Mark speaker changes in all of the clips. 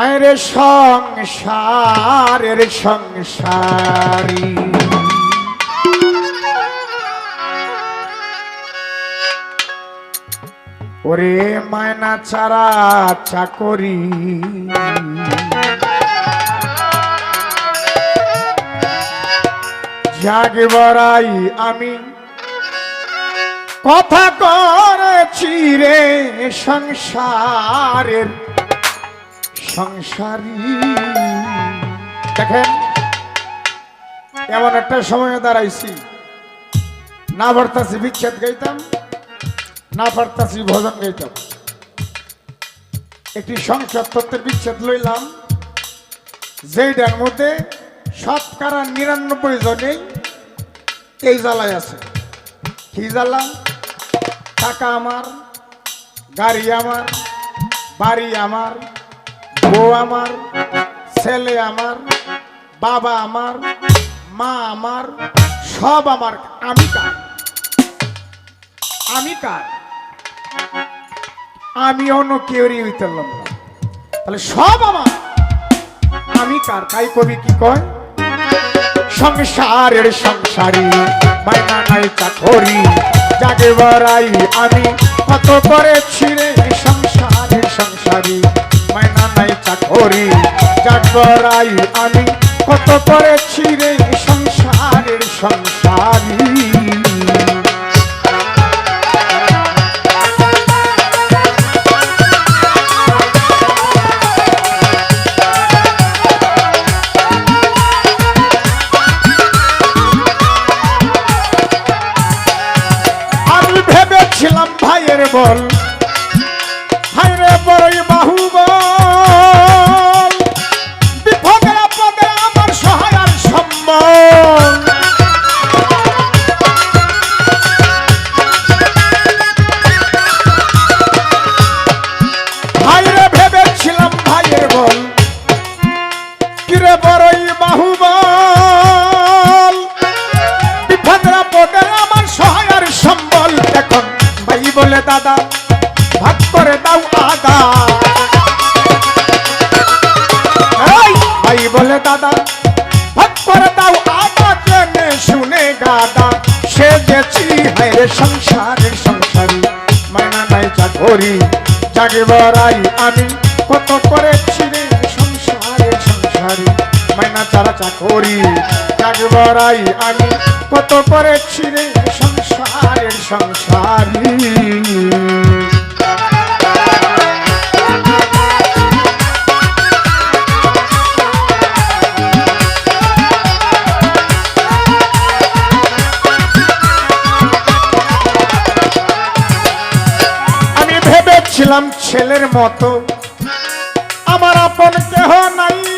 Speaker 1: হায়রে সংসারের সংসারী। ওরে মায়না চারা চাকরি। জাগে বড়াই আমি। কথা করেছি রে সংসারের সংসারী। দেখেন, এমন একটা সময় দাঁড়াইছি। না পারতাছি বিচ্ছেদ গাইতাম, না পারতাছি ভজন গাইতাম। একটি সংসার তত্ত্বের বিচ্ছেদ লইলাম, যেইটার মধ্যে শতকরা নিরানব্বই জনেই এই জ্বালায় আছে। কি জ্বালা টাকা আমার, গাড়ি আমার, বাড়ি আমার বউ আমার, ছেলে আমার, বাবা আমার, মা আমার, সব আমার। আমি কার? আমি কার? আমি অন্য কেউরই হইতে পারলাম না। তাহলে সব আমার। আমি কার? তাই কবি কি কয়? সংসারের সংসারী, মাইনা নাই চাকরি। জাগে বাড়াই আমি, কত করেছি রে নাই চাকরি জাগ আমি। কত করেছি রে সংসারের সংসারী। বল। ভাইরে বড়ই বাহু বলে দাদা, ভাগ করে দাও আদা ভাই বলে দাদা, ভাগ করে দাও আদা জেনে শুনে গাদা। সে যেছি হায় সংসারের সংসারী মায়না নাই চাকরি বড়াই আমি। কত করেছি রে সংসারের সংসারী মাইনা চারা চাকরি বড়াই আমি। কত করেছি রে আমি ভেবেছিলাম ছেলের মতো। আমার আপন কেহ নাই।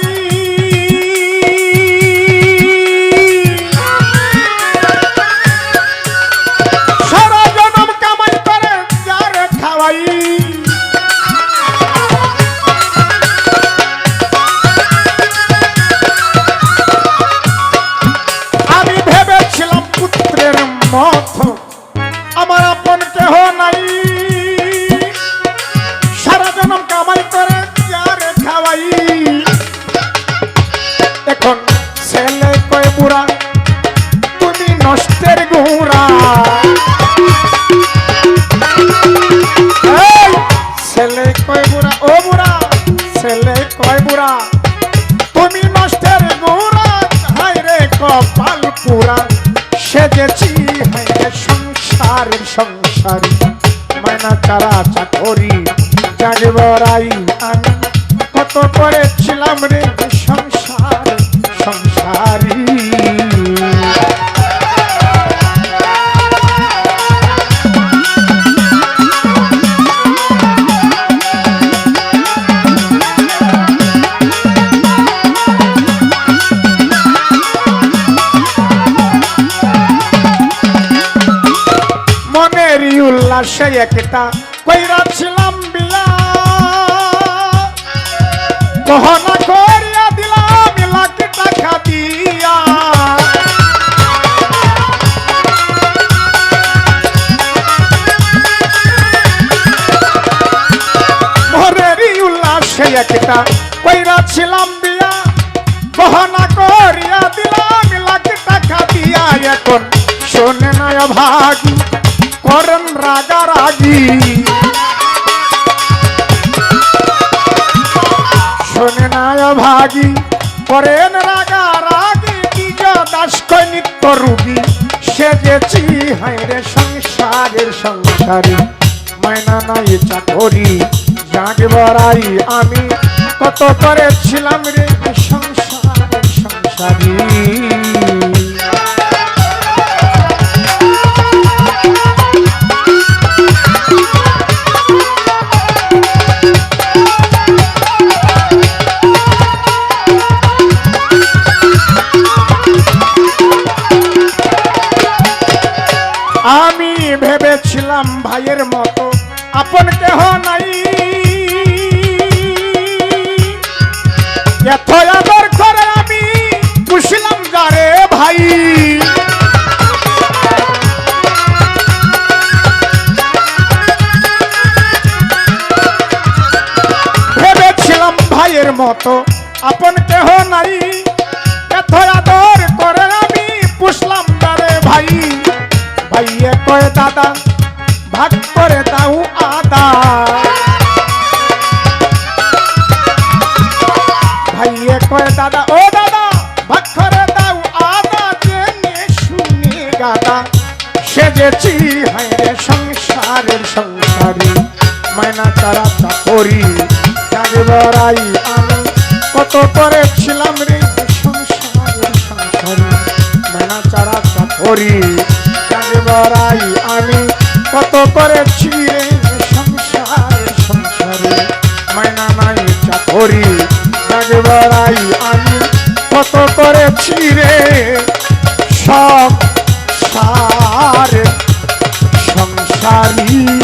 Speaker 1: তুমি নষ্টের গুড়া হাই রে কপাল পুরা। সেজেছি রে সংসারের সংসারী। মায়না চারা চাকরি জাগে বড়াই আমি কত করেছিলাম রে উল্লাসে একটা কইরা ছিলাম বিয়া গহনা করিয়া দিলাম লাখ টাকা দিয়া। মনেরই উল্লাসে একটা কইরা করিয়াছিলাম বিয়া গহনা করিয়া দিলাম করেন রাগারাগি শোনে না ভাগি, করেন রাগারাগি নিজ দাস কই নিত্য রুগী। সেজেছি হাইরে সংসারের সংসারী। মায়না নাই চাকরি, জাগে আমি। কত করেছিলাম রে সংসারের সংসারী। ভেবেছিলাম ভাইয়ের মতো। আপন কেহ নাই। এত আদর করে আমি পুষলাম যারে ভাই। ভেবেছিলাম ভাইয়ের মতো আপন কেহ নাই। এত আদর সেজেছি হাইরে সংসারের সংসারী। মায়না তারা চাকরি বড়াই আমি। কত করেছিলাম রে সংসারের সংসারী। মায়না চারা চাকরি বড়াই আমি। কত করেছি রে সংসারের সংসারী। মায়না নাই চাকরি বড়াই আমি। কত করেছি রে কালী